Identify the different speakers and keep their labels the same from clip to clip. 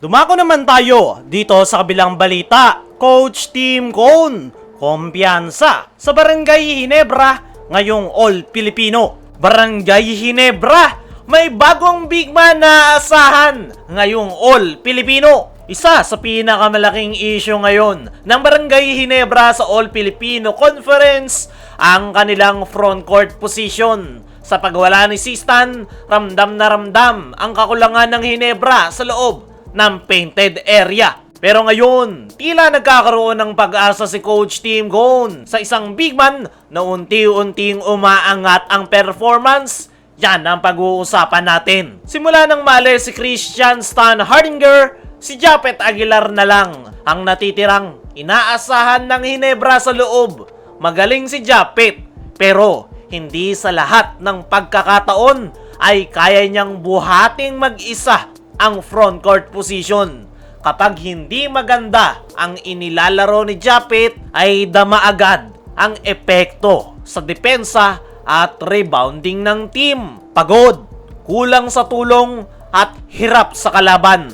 Speaker 1: Dumako naman tayo dito sa kabilang balita. Coach Team Cone, kumpiyansa sa Barangay Hinebra ngayong All Filipino. Barangay Hinebra, may bagong big man na asahan ngayong All Filipino. Isa sa pinakamalaking issue ngayon ng Barangay Hinebra sa All Filipino Conference ang kanilang front court position. Sa pagwala ni Sistan, ramdam na ramdam ang kakulangan ng Hinebra sa loob ng painted area. Pero ngayon, tila nagkakaroon ng pag-asa si Coach Team Gone sa isang big man na unti-unting umaangat ang performance. Yan ang pag-uusapan natin. Simula nang mali si Christian Stan Hardinger, si Japet Aguilar na lang ang natitirang inaasahan ng Hinebra sa loob. Magaling si Japet, pero hindi sa lahat ng pagkakataon ay kaya niyang buhating mag-isa ang front court position. Kapag hindi maganda ang inilalaro ni Japet ay dama agad ang epekto sa depensa at rebounding ng team. Pagod, kulang sa tulong at hirap sa kalaban.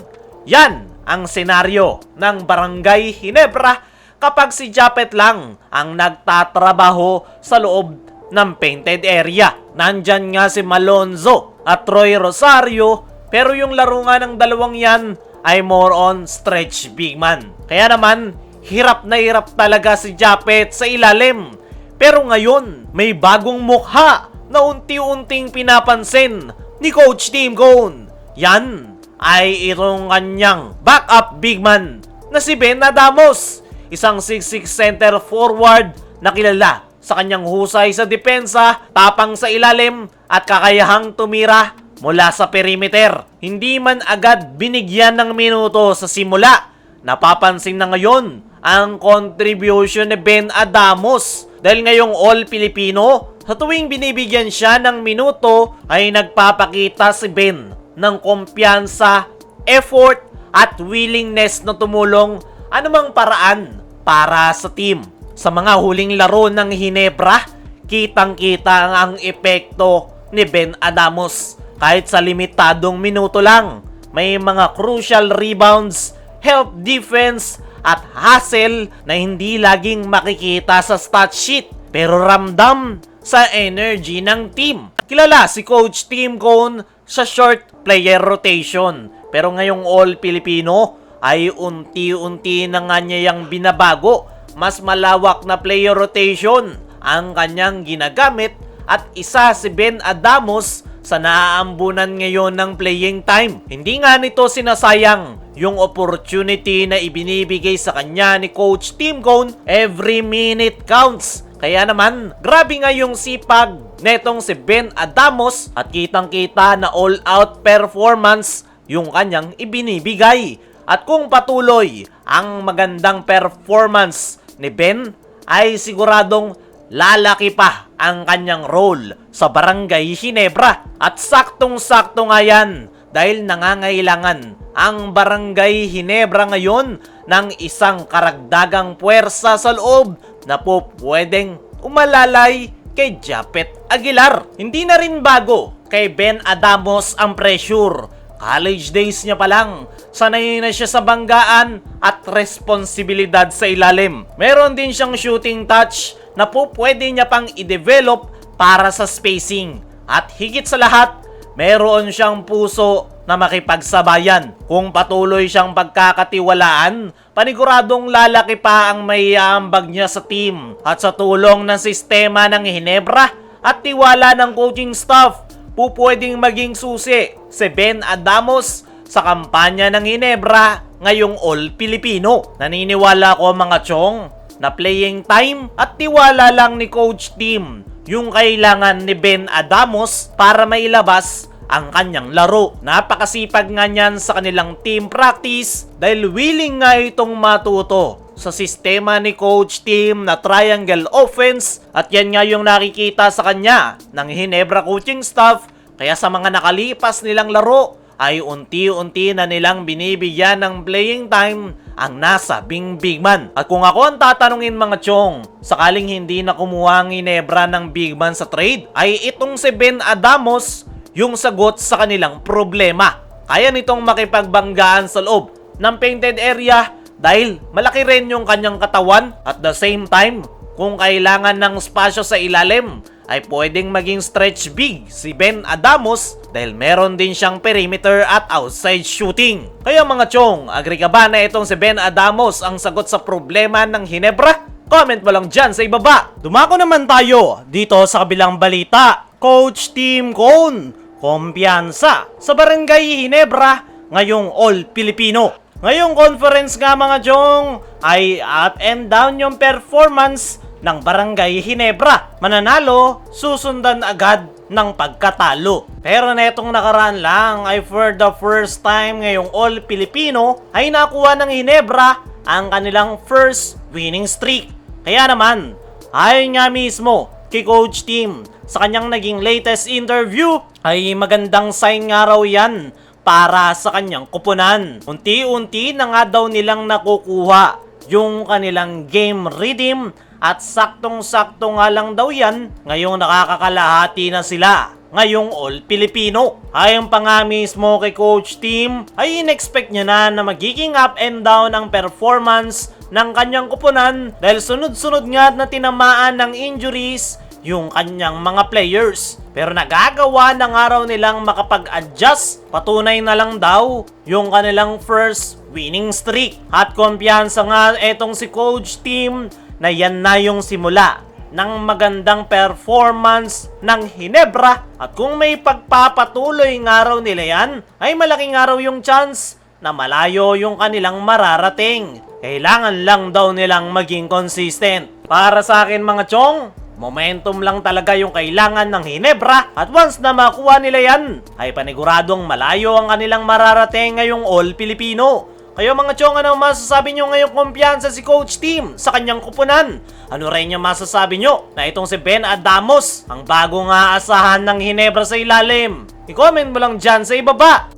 Speaker 1: Yan ang senaryo ng Barangay Hinebra kapag si Japet lang ang nagtatrabaho sa loob ng painted area. Nandyan nga si Malonzo at Troy Rosario pero yung laro nga ng dalawang yan ay more on stretch big man. Kaya naman, hirap na hirap talaga si Japet sa ilalim. Pero ngayon, may bagong mukha na unti-unting pinapansin ni Coach Team Cone. Yan ay itong kanyang backup big man na si Ben Adamos. Isang 6'6 center forward na kilala sa kanyang husay sa depensa, tapang sa ilalim at kakayahang tumira mula sa perimeter. Hindi man agad binigyan ng minuto sa simula. Napapansin na ngayon ang contribution ni Ben Adamos dahil ngayong All Filipino, sa tuwing binibigyan siya ng minuto ay nagpapakita si Ben ng kumpiyansa, effort at willingness na tumulong anumang paraan para sa team. Sa mga huling laro ng Hinebra, kitang-kita ang epekto ni Ben Adamos kahit sa limitadong minuto lang. May mga crucial rebounds, help defense, at hustle na hindi laging makikita sa stat sheet pero ramdam sa energy ng team. Kilala si Coach Team Cone sa short player rotation pero ngayong All Filipino ay unti-unti na nga niya yung binabago. Mas malawak na player rotation ang kanyang ginagamit at isa si Ben Adamos sa naaambunan ngayon ng playing time. Hindi nga nito sinasayang yung opportunity na ibinibigay sa kanya ni Coach Tim Cone. Every minute counts. Kaya naman, grabe nga yung sipag netong si Ben Adamos at kitang-kita na all-out performance yung kanyang ibinibigay. At kung patuloy ang magandang performance ni Ben, ay siguradong lalaki pa ang kanyang role sa Barangay Ginebra. At saktong-sakto nga yan dahil nangangailangan ang Barangay Ginebra ngayon ng isang karagdagang puwersa sa loob na po pwedeng umalalay kay Japet Aguilar. Hindi na rin bago kay Ben Adamos ang pressure. College days niya pa lang, sanay na siya sa banggaan at responsibilidad sa ilalim. Meron din siyang shooting touch na po pwede niya pang i-develop para sa spacing. At higit sa lahat, meron siyang puso na makipagsabayan. Kung patuloy siyang pagkakatiwalaan, paniguradong lalaki pa ang may aambag niya sa team. At sa tulong ng sistema ng Hinebra at tiwala ng coaching staff, po pwedeng maging susi si Ben Adamos sa kampanya ng Hinebra ngayong All Filipino. Naniniwala ko mga chong na playing time at tiwala lang ni Coach Team yung kailangan ni Ben Adamos para mailabas ang kanyang laro. Napakasipag nga niyan sa kanilang team practice dahil willing nga itong matuto sa sistema ni Coach Team na triangle offense at yan nga yung nakikita sa kanya ng Hinebra coaching staff kaya sa mga nakalipas nilang laro ay unti-unti na nilang binibigyan ng playing time ang nasa Big Man. At kung ako ang tatanungin mga chong, sakaling hindi na kumuha ang Ginebra ng Big Man sa trade, ay itong si Ben Adamos yung sagot sa kanilang problema. Kaya nitong makipagbanggaan sa loob ng painted area dahil malaki rin yung kanyang katawan at the same time kung kailangan ng spasyo sa ilalim ay pwedeng maging stretch big si Ben Adamos dahil meron din siyang perimeter at outside shooting. Kaya mga chong, agree ka ba na itong si Ben Adamos ang sagot sa problema ng Hinebra? Comment mo lang dyan sa ibaba. Dumako naman tayo dito sa kabilang balita. Coach Team Cone, kumpiyansa sa Barangay Hinebra ngayong All Filipino. Ngayong conference nga mga chong ay up and down yung performance ng Barangay Hinebra. Mananalo, susundan agad ng pagkatalo. Pero netong nakaraan lang ay for the first time ngayong All Filipino ay nakuha ng Hinebra ang kanilang first winning streak. Kaya naman, ayon nga mismo kay Coach Team sa kanyang naging latest interview ay magandang sign nga raw yan para sa kanyang kupunan. Unti-unti na nga daw nilang nakukuha yung kanilang game rhythm at saktong-sakto nga lang daw yan ngayong nakakakalahati na sila ngayong All Filipino. Ayon pa nga mismo kay Coach Team ay in-expect niya na na magiging up and down ang performance ng kanyang kupunan dahil sunod-sunod nga na tinamaan ng injuries yung kanyang mga players. Pero nagagawa ng araw nilang makapag-adjust. Patunay na lang daw yung kanilang first winning streak. At kumpiyansa nga etong si coach team na yan na yung simula ng magandang performance ng Hinebra at kung may pagpapatuloy ng araw nila yan ay malaking araw yung chance na malayo yung kanilang mararating. Kailangan lang daw nilang maging consistent. Para sa akin mga chong, Momentum lang talaga yung kailangan ng Hinebra at once na makuha nila yan, ay paniguradong malayo ang kanilang mararating ngayong All Filipino. Kayo mga chong, ano masasabi nyo ngayong kumpiyansa si Coach Team sa kanyang kupunan? Ano rin yung masasabi nyo na itong si Ben Adamos ang bago nga asahan ng Hinebra sa ilalim? I-comment mo lang dyan sa ibaba.